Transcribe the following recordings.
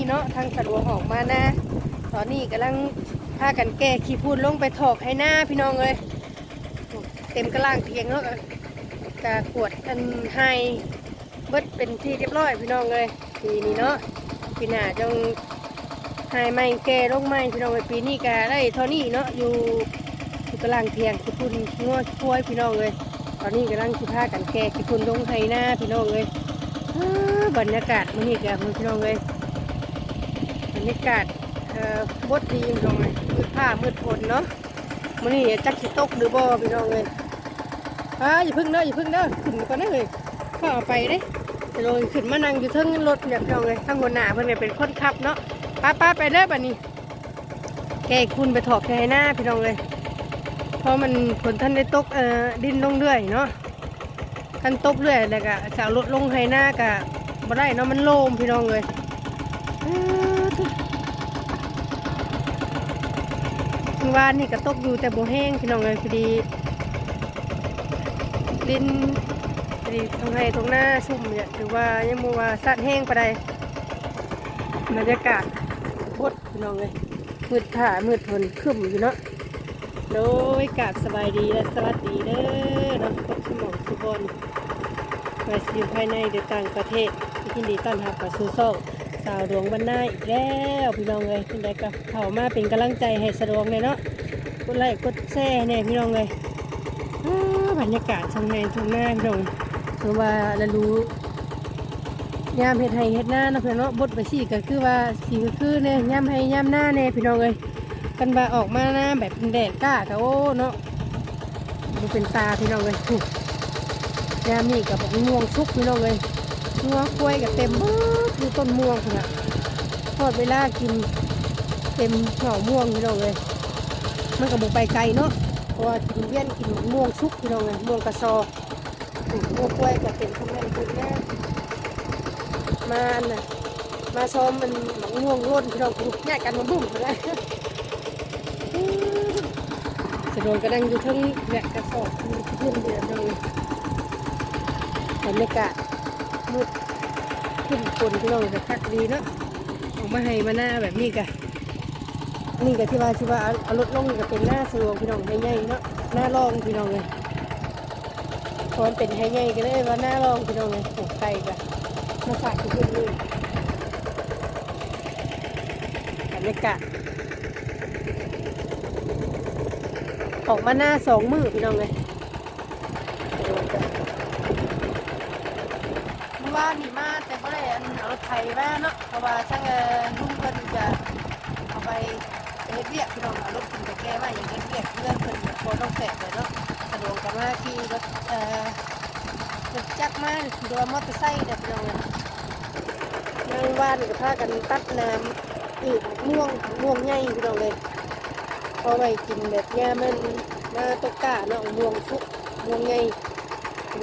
นี่เนาะทางสะดวกออกมาน้าตอนนี้กำลังพากันแก้ขี้พูดลงไปถอกให้หน้าพี่น้องเลยเต็มกระล่างเตียงเนาะกะขวดอันให้เบิดเป็นที่เรียบร้อยพี่น้องเลยปีนี้เนาะปีหน้าจงหายไม่แก่ลงไม่พี่น้องไอ้ปีนี้ก็ได้เท่านี้เนาะอยู่อยู่กำลังเทียงขี้พุ่นงัวช่วยพี่น้องเลย ตอนนี้กำลังคิดพากันแก่ขี้พุ่นลงไห้หน้าพี่น้องเลยบรรยากาศมื้อนี้ก็พี่น้องเลย รรยากาศบดดีพี่น้องเลยมืดผ้ามืดฝนเนาะมื้อนี้จักสิตกหรือบ่พี่น้องเลยอ่าอย่าพึ่งเด้ออย่าพึ่งเด้อขึ้นก่อนนะเลยข้าเอาไปเด้จะลงขึ้นมานั่งอยู่เทิงรถเนี่ยพี่น้องเลยข้างบนหน้าเพิ่นเนี่ยเป็นคนขับเนาะป้าป้าไปเด้อบัดนี้แกคุณไปถอกแค่หน้าพี่น้องเลยเพราะมันผลท่านได้ตกเอ่อดินลงเรื่อยเนาะท่านตกเรื่อยแล้วก็จะเอารถลงให้หน้ากะบ่ได้เนาะมันโลมพี่น้องเลย วานนี่ก็ตกอยู่แต่โบแห้งพี่น้องเลยพอดีดินพอดีตรงให้ตรงหน้าชุ่มเนี่ยถือว่ายังบ่ว่าสัดแห้งไปได้บรรยากาศบดพี่น้องเลยมืดผ่ามืดฝนครึ้มอยู่เนาะโดยกาบสบายดีและสวัสดีเด้อเนาะพบสมองสุบนมาอยู่ภายในหรือต่างประเทศยินดีต้อนรับกับสู่โซ่าวดวงบรรณาอีกแล้วพี่น้องเลยเป็นไดก็เข้ามาเป็นกำลังใจให้สะดวกเลยเนาะกดไลค์กดแชร์เนี่ยพี่น้องเลยบรรยากาศช่างในช่างหน้าพี่น้องเพราะว่าเรารู้ยามเฮ็ดให้เฮ็ดหน้าเนาะเพื่อนเนาะบดไปสิก็คือว่าสิก็คือเนี่ยยามให้ยามหน้าเนี่ยพี่น้องเอ้ยกันว่าออกมาหน้าแบบแดดกล้าก็โอ้เนาะดูเป็นตาพี่น้องเลยยามนี่กับบอกม่วงสุกพี่น้องเลย งัวกล้วยกับเต็มเบิดอยู่ต้นม่วงขนาดทอดเวลากินเต็มหน่อม่วงพี่น้องเลยมันก็บุไปไกลเนาะเพราะว่ากินเบี้ยนกินม่วงสุกพี่น้องเลยม่วงกระซออู้งัวกล้วยกับเต็มทุกแม่นทุกแม่มาน่ะมาชมมันหนังง่วงร่นพี่น้องกูแยกกันมาบุ่มมาแล้วสะโดนกระดังอยู่ทั้งแหลกกระสอบขึ้นเดือดเลยบรรยากาศ มืดขึ้นฝนพี่น้องจะพักดีเนาะออกมาให้มาหน้าแบบนี้กะนี่กะที่ว่าที่ว่าเอารถลงก็เป็นหน้าสะดวกพี่น้องให้ใหญ่เนาะหน้ารองพี่น้องเลยพอนเป็นให้ใหญ่ก็เลยว่าหน้ารองพี่น้องเลยปลูกไก่กะมาฝากทุกคนเลยบรรยากาศออกมาหน้าสองมือพี่น้องเลยเมื่อ วานนี่มาแต่ไม่ได้อันเอารถไถมาเนาะเพราะว่าช่างเออลุงเพิ่นจะเอาไปเฮ็ดเวียกพี่น้องเอารถขึ้นไปแก้มาอย่างเฮ็ดเวียกเพื่อนเพิ่นโคต้องแตกเลยเนาะสะดวกกันมากที่รถเอ่อรถจักรมาหรือว่ามอเตอร์ไซค์เด้อพี่น้องเลยนางว่านกับพากันตัดน้ำอีกม่วงม่วงใหญ่พี่น้องเลยพอาไปกินแบบเนี้ยมันมาตกกาเนาะม่วงสุกม่วงใหญ่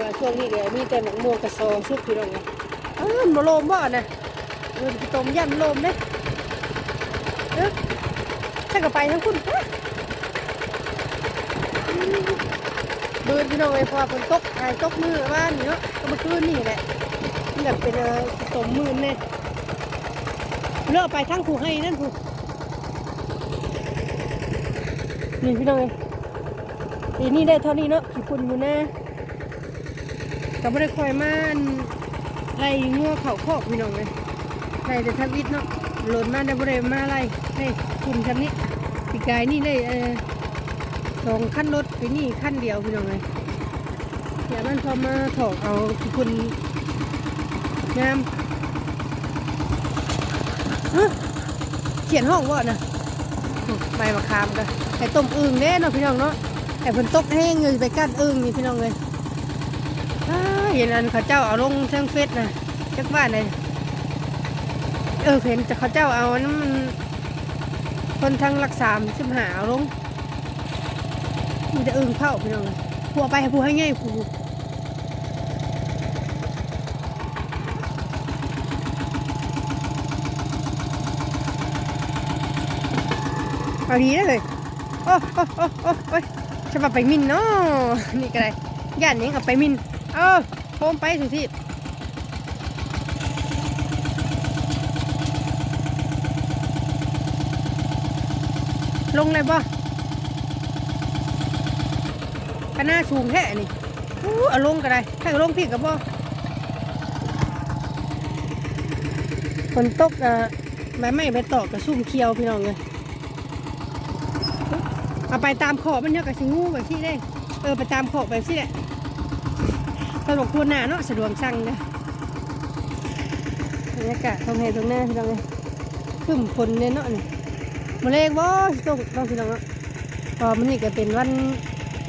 ว่าช่วงนี้เดี๋ยวมีแต่หนังม่วงกระซอสุกพี่น้องเลยอ้าวมันโลมบ่นะเออไปต้มยำโลมเด้เออถ้าก็ไปทั้งคุณเอ้อเบิร์นพี่น้องเลยเพอฝนตกหายตกมือว่านเนาะก็มื่อคืนนี่แหละนี่แบบเป็นเอ่อสมมือเนี่ยเลือกไปทั้งผูให้นั่นผูนี่พี่น้องเอ้ยปีนี้ได้เท่านี้เนาะขี่คุณอยู่แนะ ก็ไม่ได้คอยมานไล่งัวเข่าคอกพี่น้องเลยไล่แต่ทวิทย์เนาะโหลดมาได้บ่ได้มาไล่ให้คุณคันนี้ปีกายนี่เลยเออสองขั้นรถไปนี่ขั้นเดียวพี่น้องเลยอย่ามันพอมาถอกเอาคุณงามเขียนห้องว่านะโอ้ใบมะขามกันไข่ต้มอึ่งเด้เนาะพี่น้องเนาะไข่ฝนตกแห้งเลยไปกั้นอึ่งนี่พี่น้องเลย เห็นอันเขาเจ้าเอาลงเชิงเฟซนะจักบ้านเลยเออเห็นแต่เขาเจ้าเอาอันนั้นมันคนทางรักษาชิมหาเอาลงมีแต่อึ่งเข้าพี่น้องเลยผัวไปผัวให้ง่ายผัวเอาดีเลยโอ้โอ้โอ้โอ้โอ้ยจะมาไปมินเนาะนี่ก็ได้ย่านนี้เอาไปมินเออ โคมไปสิที่ลงเลยบ่ก็น่าสูงแท้นี่อู้เอาลงก็ได้ ถ้าลงพี่ก็บ่ฝนตกอะใบไม้ใบตอกกับซุ่มเคียวพี่น้องเลยเอาไปตามขอบมันเยอะกับสิงูแบบที่ได้ เออไปตามขอบแบบที่แหละ สะดวกควหน้าเนาะสะดวกสั่งนะบรรยากาศตรงไหนตรงหน้าพี่น้องเลยขึ้นฝนเนี่ยเนาะนี่มาเลขบ่ตรงต้องพี่น้องเนาะพอมันนี่ก็เป็นวัน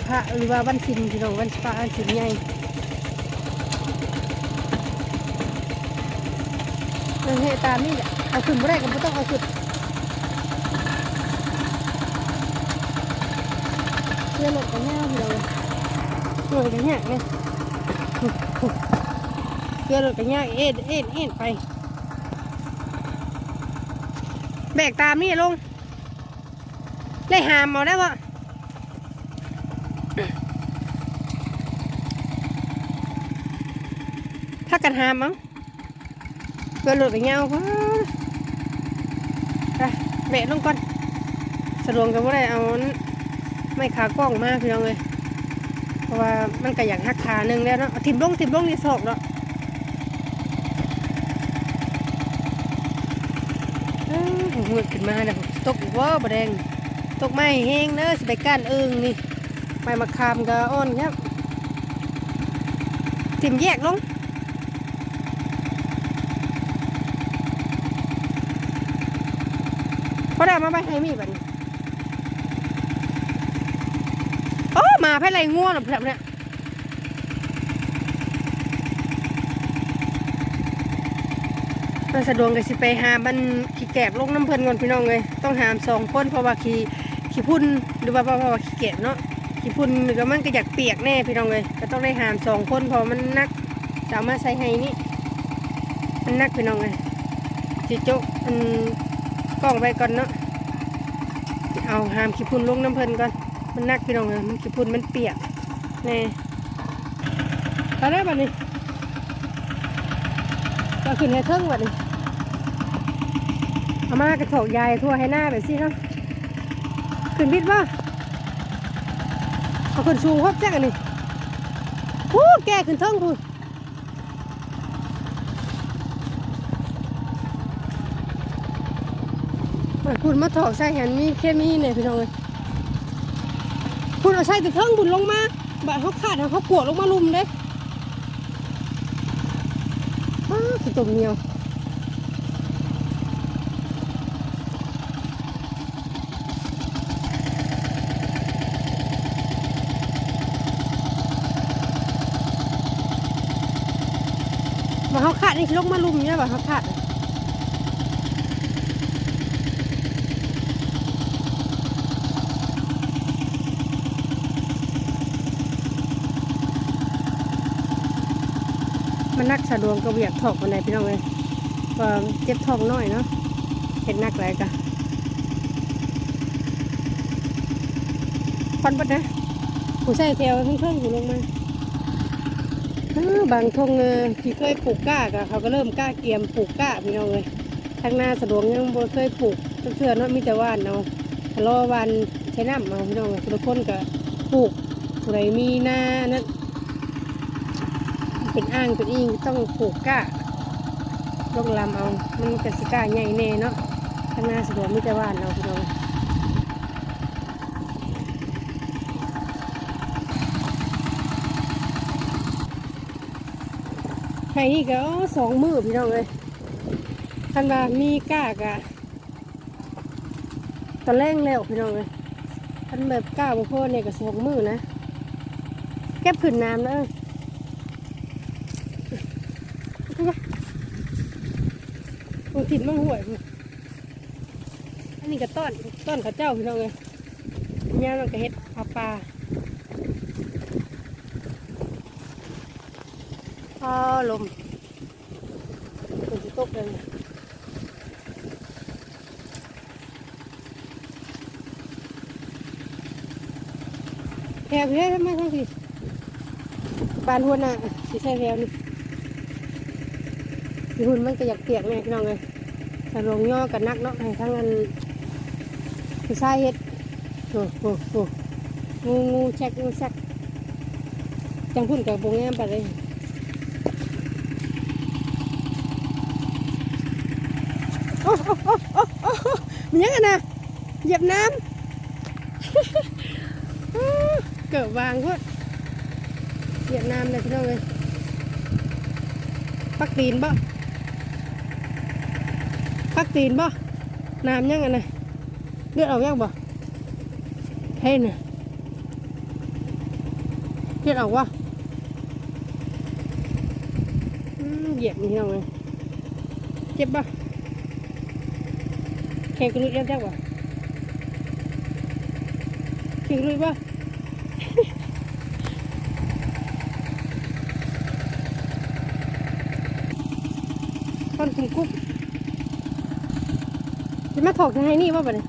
พระหรือว่าวันชินพี่น้องวันพระวันชินใหญ่เออเฮตามนี่เอาขึ้นบ่ได้ก็บ่ต้องเอาขึ้นเพื่อหลดกันแน่พี่เราหลดกันแน่เนี่ย เพื่อหลดกันแน่เอ็นเอ็นเอ็นไป แบกตามนี่ลง ได้หามเอาได้ปะถ้ากันหามมั้งเพื่อหลดกันแน่ก็ไปแบกลงก่อน สะดวกกันว่าได้เอาไม่ขากล้องมากพี่น้องเลย เพราะว่ามันก็อยากหักขาหนึ่งแล้วเนาะทิมลงทิมลงนี่สอกเนาะเอ้าหัวขึ้นมาแล้วตกอีกว่าบะแดงตกไม่แห้งเนอะสไปก้านเอิงนี่ไม่มาคามกะอ้อนครับทิมแยกลงพอได้มาไปให้มีบัดนี้ โอ้มา ไพ่ไรง่วงหรอแบบเนี้ยมันสะดวกเลยสิไปหามันขี้แกบลงน้ำเพลินก่อนพี่น้องเลยต้องหามสองคนเพราะว่าขี้ขี้พุ่นหรือว่าเพราะว่าขี้แกบเนาะขี้พุ่นหรือว่ามันก็อยากเปียกแน่พี่น้องเลยก็ต้องได้หามสองคนเพราะมันนักสามารถใส่ให้นี่มันนักพี่น้องเลยจิโจ๊กมันกล้องไปก่อนเนาะเอาหามขี้พุ่นลงน้ำเพลินก่อน มันนักพี่น้องเลยมันขี้พุ่นมันเปียกแน่ตอนแรกบัดนี้ก็ขึ้นให้เทิงบัดนี้อามากระถกยายทั่วให้หน้าแบบสิเนาะขึ้นบิดบ่เอาขึ้นสูครบแจ๊กอันนี้พูดแกขึ้นเทิงพูดพูดมาถอกใส่หันมีเคมีเนี่ยพี่น้องเลย คุณเอาใส่แต่เครื่องบุญลงมาบาดเขาขาดเขาขวดลงมาลุมเด้อ้าคือตัวเหนียวบาดเขาขาดนี่ลงมาลุมเนี่ยบาดเขาขาด มันนักสะดวกก็เวียกถอกวันไหนพี่น้องเลยก็เจ็บท้องน้อยเนาะเห็นนักไรกะควันปัดนะผู้ใส่แถวทั้งเครื่องหูลงมาอ้าวบางทงเออที่เคยปลูกกล้ากะเขาก็เริ่มกล้าเกียมปลูกกล้าพี่น้องเลยทางหน้าสะดวกยังบ่เคยปลูกเพื่อเนาะมีแต่ว่านเอาทะเลาะวันใช้น้ำเอาพี่น้องเลยทุกคนก็ปลูกผู้ใดมีหน้านั้น เป็นอ่างเป็นอิงต้องปลูกกะลงลำเอา มันกสิกาใหญ่แน่เนาะข้างหน้าสะดวกมิตรว่านเอาพี่น้องไห้นี่ก็สองมือพี่น้องเลยคันว่ามีก้ากะตอนแรกแล้วพี่น้องเลยคันแบบก้าบุพอเนี่ยก็สองมือนะ เก็บขึ้นน้ำแล้ว มันติดมันห่วยอันนี้ก็ต้อนต้อนข้าเจ้าพี่น้องเลยย่างมันก็เฮ็ดปลาปลาพอลมมันจะตกเลยแพรเพื่อทำไมทั้งสิบานหัวหน้าสิใช่แพรนี่ที่หุ่นมันก็อยากเปียกแน่พี่น้องเลย แต่ลงย่อกันนักเนาะให้ทั้งนั้นผู้ชายเฮ็ดโอ้โหโอ้งูงูแชกงูแชกจังพุ่นกับวงแง่ไปเลยโอ้โอ้โอ้โอ้โอ้มันยังไงนะเหยียบน้ำเกิดวางพวดเหยียบน้ำเลยพี่น้องเลยปักตีนบ่ ปักตีนบ่น้ำยังไงนะเลือดออกยังบ่เฮ้ยน่ะเลือดออกวะอืมเหยียบนี่พี่น้องเลยเจ็บบ่แข่งกระลุยเรียบจักบ่แข่งกระลุยบ่ต้นกุมกุ๊บ จะมาถอกให้นี่ว่าบ่เนี่ย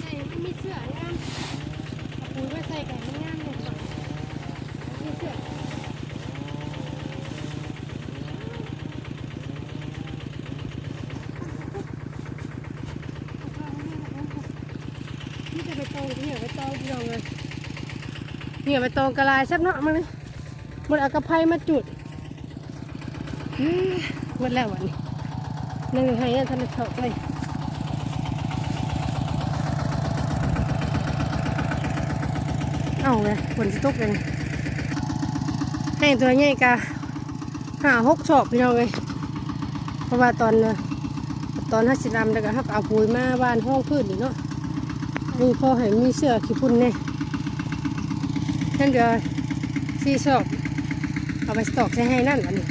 ใส่ไม่มีเสื้องามปุ๋ยมาใส่ไก่ไม่งามเลยมีเสื้อ นี่จะไปตองนี่ไปตองพี่น้องเลยนี่ไปตองกระลายแซ่บเนาะมันเลยมันเอากระไพมาจุดหมดแล้ววันนี้นึ่งให้ท่านชอบเลยเอาเลยฝนจะตกเลยให้ตัวใหญ่กะหาหกชอบพี่น้องเลยเพราะว่าตอนตอนห้าสิบดำแล้วก็ฮับเอาปุ๋ยมาบ้านห้องพืชนี่เนาะ นี่พอให้มีเสื้อขี้พุ่นเนี่ยนั่นเดือซีชอบเอาไปสตอกใช้ให้นั่นอันนี้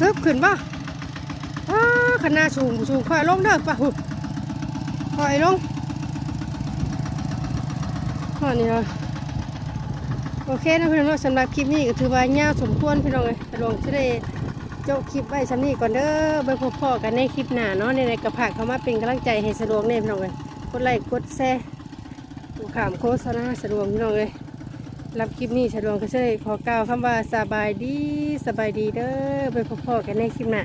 ฮึบขึ้นป่ะว้าขนาดสูงสูงค่อยลงเด้อป่ะฮึบค่อยลงอันนี้เนาะโอเคนะพี่น้องเนาะสำหรับคลิปนี้ก็ถือว่ายาวสมควรพี่น้องเลยลองจะได้ จบคลิปไว้สำนี้ก่อนเด้อไปพบพ่อกันในคลิปหน้าเนาะในในกระผากเขามาเป็นกำลังใจให้สะดวกเนี่ยพี่น้องเลยกดไลค์กดแชร์ดูข่ามโฆษณาสะดวกพี่น้องเลยรับคลิปนี้สะดวกก็เช่ขอกล่าวคำว่าสบายดีสบายดีเด้อไปพบๆกันในคลิปหน้า